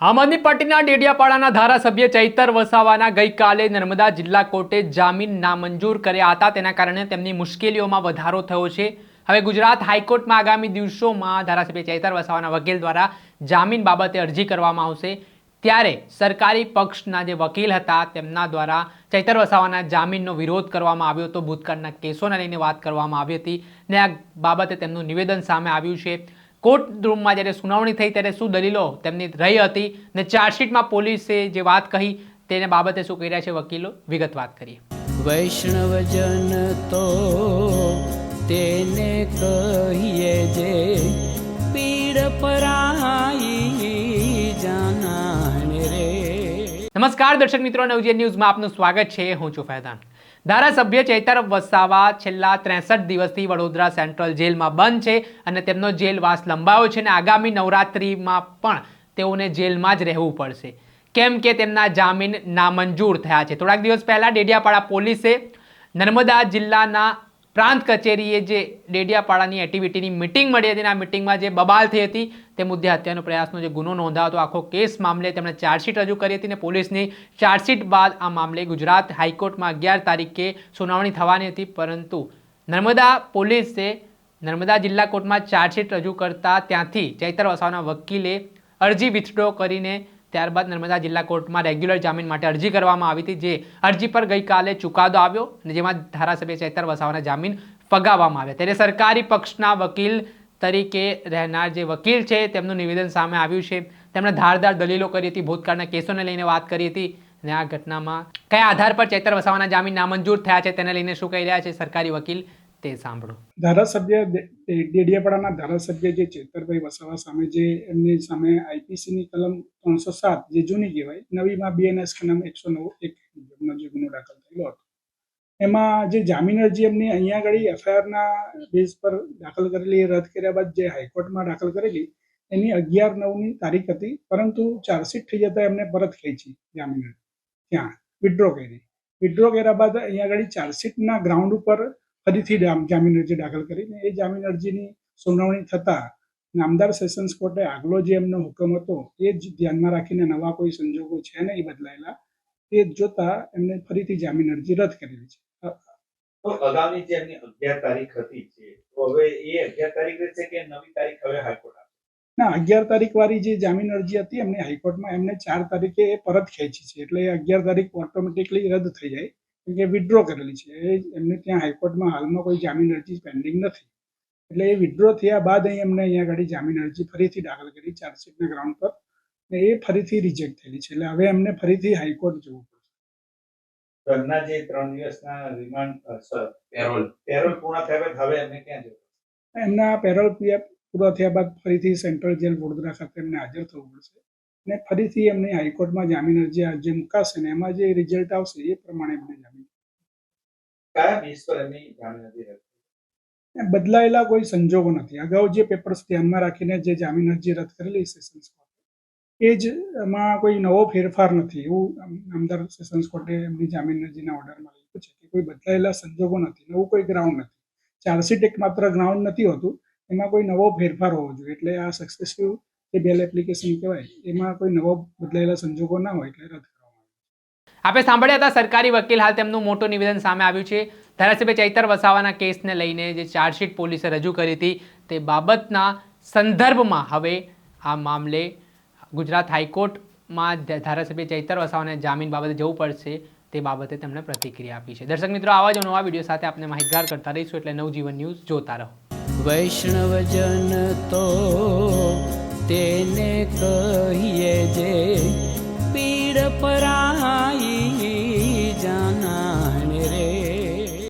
આમ આદમી પાર્ટીના ડેડિયાપાડાના ધારાસભ્ય ચૈતર વસાવાના ગઈકાલે નર્મદા જિલ્લા કોર્ટે જામીન નામંજૂર કર્યા હતા. તેના કારણે તેમની મુશ્કેલીઓમાં વધારો થયો છે. હવે ગુજરાત હાઈકોર્ટમાં આગામી દિવસોમાં ધારાસભ્ય ચૈતર વસાવાના વકીલ દ્વારા જામીન બાબતે અરજી કરવામાં આવશે. ત્યારે સરકારી પક્ષના જે વકીલ હતા તેમના દ્વારા ચૈતર વસાવાના જામીનનો વિરોધ કરવામાં આવ્યો હતો. ભૂતકાળના કેસોને લઈને વાત કરવામાં આવી હતી ને આ બાબતે તેમનું નિવેદન સામે આવ્યું છે. કોર્ટ રૂમમાં જ્યારે સુનાવણી થઈ ત્યારે શું દલીલો તેમની રહી હતી ને ચાર્જશીટમાં પોલીસે જે વાત કહી તેને બાબતે શું કહી રહ્યા છે વકીલો? વિગત વાત કરીએ. વૈષ્ણવજન તો તેને કહીએ જે પીડ પરાઈ જાનાને રે. નમસ્કાર દર્શક મિત્રો નવજીવન ન્યૂઝમાં આપનું સ્વાગત છે. હું છું ફૈદાન ધારાસભ્ય ચેતર વસાવા છેલ્લા ત્રેસઠ દિવસથી વડોદરા સેન્ટ્રલ જેલમાં બંધ છે અને તેમનો જેલવાસ લંબાયો છે અને આગામી નવરાત્રિમાં પણ તેઓને જેલમાં જ રહેવું પડશે. કેમ કે તેમના જામીન નામંજૂર થયા છે. થોડાક દિવસ પહેલા ડેડિયાપાડા પોલીસે નર્મદા જિલ્લાના પ્રાંત કચેરીએ જે ડેડિયાપાડાની એક્ટિવિટીની મિટિંગ મળી હતી આ મિટિંગમાં જે બબાલ થઈ હતી તે મુદ્દે હત્યાનો પ્રયાસનો જે ગુનો નોંધાયો હતો, આખો કેસ મામલે તેમણે ચાર્જશીટ રજૂ કરી હતી અને પોલીસની ચાર્જશીટ બાદ આ મામલે ગુજરાત હાઈકોર્ટમાં અગિયાર તારીખે સુનાવણી થવાની હતી. પરંતુ નર્મદા પોલીસે નર્મદા જિલ્લા કોર્ટમાં ચાર્જશીટ રજૂ કરતા ત્યાંથી ચૈતર વસાવાના વકીલે અરજી વિથડ્રો કરીને ત્યારબાદ નર્મદા જિલ્લા કોર્ટમાં રેગ્યુલર જામીન માટે અરજી કરવામાં આવી હતી, જે અરજી પર ગઈકાલે ચુકાદો આવ્યો અને જેમાં ધારાસભ્ય ચેતર વસાવાના જામીન ફગાવવામાં આવ્યા. ત્યારે સરકારી પક્ષના વકીલ તરીકે રહેનાર જે વકીલ છે, તેમનું નિવેદન સામે આવ્યું છે. તેમણે ધારદાર દલીલો કરી હતી, ભૂતકાળના કેસોને લઈને વાત કરી હતી અને આ ઘટનામાં કયા આધાર પર ચેતર વસાવાના જામીન નામંજૂર થયા છે, તેને લઈને શું કહી રહ્યા છે સરકારી વકીલ? તે સાંભળો. ધારાસભ્ય ડેડિયાપાડાના ધારાસભ્ય જે ચેતરભાઈ વસાવા સામે જે એમની સામે આઈપીસીની કલમ ત્રણસો સાત જે જૂની કહેવાય, નવીમાં બીએનએસ કલમ એકસો નવ, એક જે ગુનો દાખલ થયેલો હતો. એમાં જે જામીન અરજી એમની અહીંયા આગળ એફઆઈઆરના બેઝ પર દાખલ કરેલી રદ કર્યા બાદ જે હાઈકોર્ટમાં દાખલ કરેલી, એની અગિયાર નવની તારીખ હતી, પરંતુ ચાર્જશીટ થઈ જતા એમને પરત ખેંચી જામીન ત્યાં વિડ્રો કરી. વિડ્રો કર્યા બાદ અહીંયા આગળ ચાર્જશીટના ગ્રાઉન્ડ ઉપર ફરીથી જામીન અરજી દાખલ કરીને એ જામીન અરજીની સુનાવણી થતા નામદાર સેશન્સ કોર્ટે આગલો જે એમનો હુકમ હતો એ જ ધ્યાનમાં રાખીને નવા કોઈ સંજોગો છે નહીં બદલાયેલા તે જોતા એમને ફરીથી જામીન અરજી રદ કરેલી છે. તો અગાઉની જે એમની અગિયાર તારીખ હતી છે તો હવે એ અગિયાર તારીખ કે નવી તારીખ હવે હાઈકોર્ટ ના અગિયાર તારીખ વાળી જે જામીન અરજી હતી એમને હાઈકોર્ટમાં એમને ચાર તારીખે એ પરત ખેંચી છે એટલે અગિયાર તારીખ ઓટોમેટિકલી રદ થઈ જાય. કે વિડ્રો કરેલી છે. એ એમને ત્યાં હાઈકોર્ટમાં હાલમાં કોઈ જામીન અરજી પેન્ડિંગ નથી. એટલે એ વિડ્રો થયા બાદ અહીં એમને અહીંયા આગળ જામીન અરજી ફરીથી દાખલ કરી ચાર્જશીટના ગ્રાઉન્ડ પર. ને એ ફરીથી રિજેક્ટ થયેલી છે. એટલે હવે એમને ફરીથી હાઈકોર્ટ જવું પડશે. તો એમના જે ત્રણ દિવસના રિમાન્ડ પેરોલ પેરોલ પૂર્ણ થયા બાદ હવે એમને ક્યાં જવું એમના પેરોલ પૂરા થયા બાદ ફરીથી સેન્ટ્રલ જેલ વડોદરા ખાતે એમને હાજર થવું પડશે. ને ફરીથી એમને હાઈકોર્ટમાં જામીન અરજી આજે મુકાશે ને એમાં જે રિઝલ્ટ આવશે એ પ્રમાણે એમને બદલાયેલા કોઈ સંજોગો નથી. અગાઉ જે પેપર્સ ધ્યાનમાં રાખીને જે જામીન અરજી રદ કરેલી સેશન્સ કોર્ટે એ જ એમાં કોઈ નવો ફેરફાર નથી. એવું અમદાવાદ સેશન્સ કોર્ટે એમની જામીન અરજીના ઓર્ડરમાં લખ્યું છે કે કોઈ બદલાયેલા સંજોગો નથી નવું કોઈ ગ્રાઉન્ડ નથી. ચાર્જશીટ એક માત્ર ગ્રાઉન્ડ નથી હોતું. એમાં કોઈ નવો ફેરફાર હોવો જોઈએ. એટલે આ સક્સેસિવ જે બેલ એપ્લિકેશન કહેવાય, એમાં કોઈ નવો બદલાયેલા સંજોગો ના હોય એટલે રદ આપણે સાંભળ્યા હતા, સરકારી વકીલ હાલ તેમનું મોટું નિવેદન સામે આવ્યું છે. ધારાસભ્ય ચૈતર વસાવાના કેસને લઈને જે ચાર્જશીટ પોલીસે રજૂ કરી હતી, તે બાબતના સંદર્ભમાં હવે આ મામલે ગુજરાત હાઈકોર્ટમાં ધારાસભ્ય ચૈતર વસાવાને જામીન બાબતે જવું પડશે, તે બાબતે તેમણે પ્રતિક્રિયા આપી છે. દર્શક મિત્રો, આવા જ નવા વીડિયો સાથે આપણે માહિતગાર કરતા રહીશું એટલે નવજીવન ન્યૂઝ જોતા રહો. વૈષ્ણવજન તો તેને કહીએ જે પીડ પરા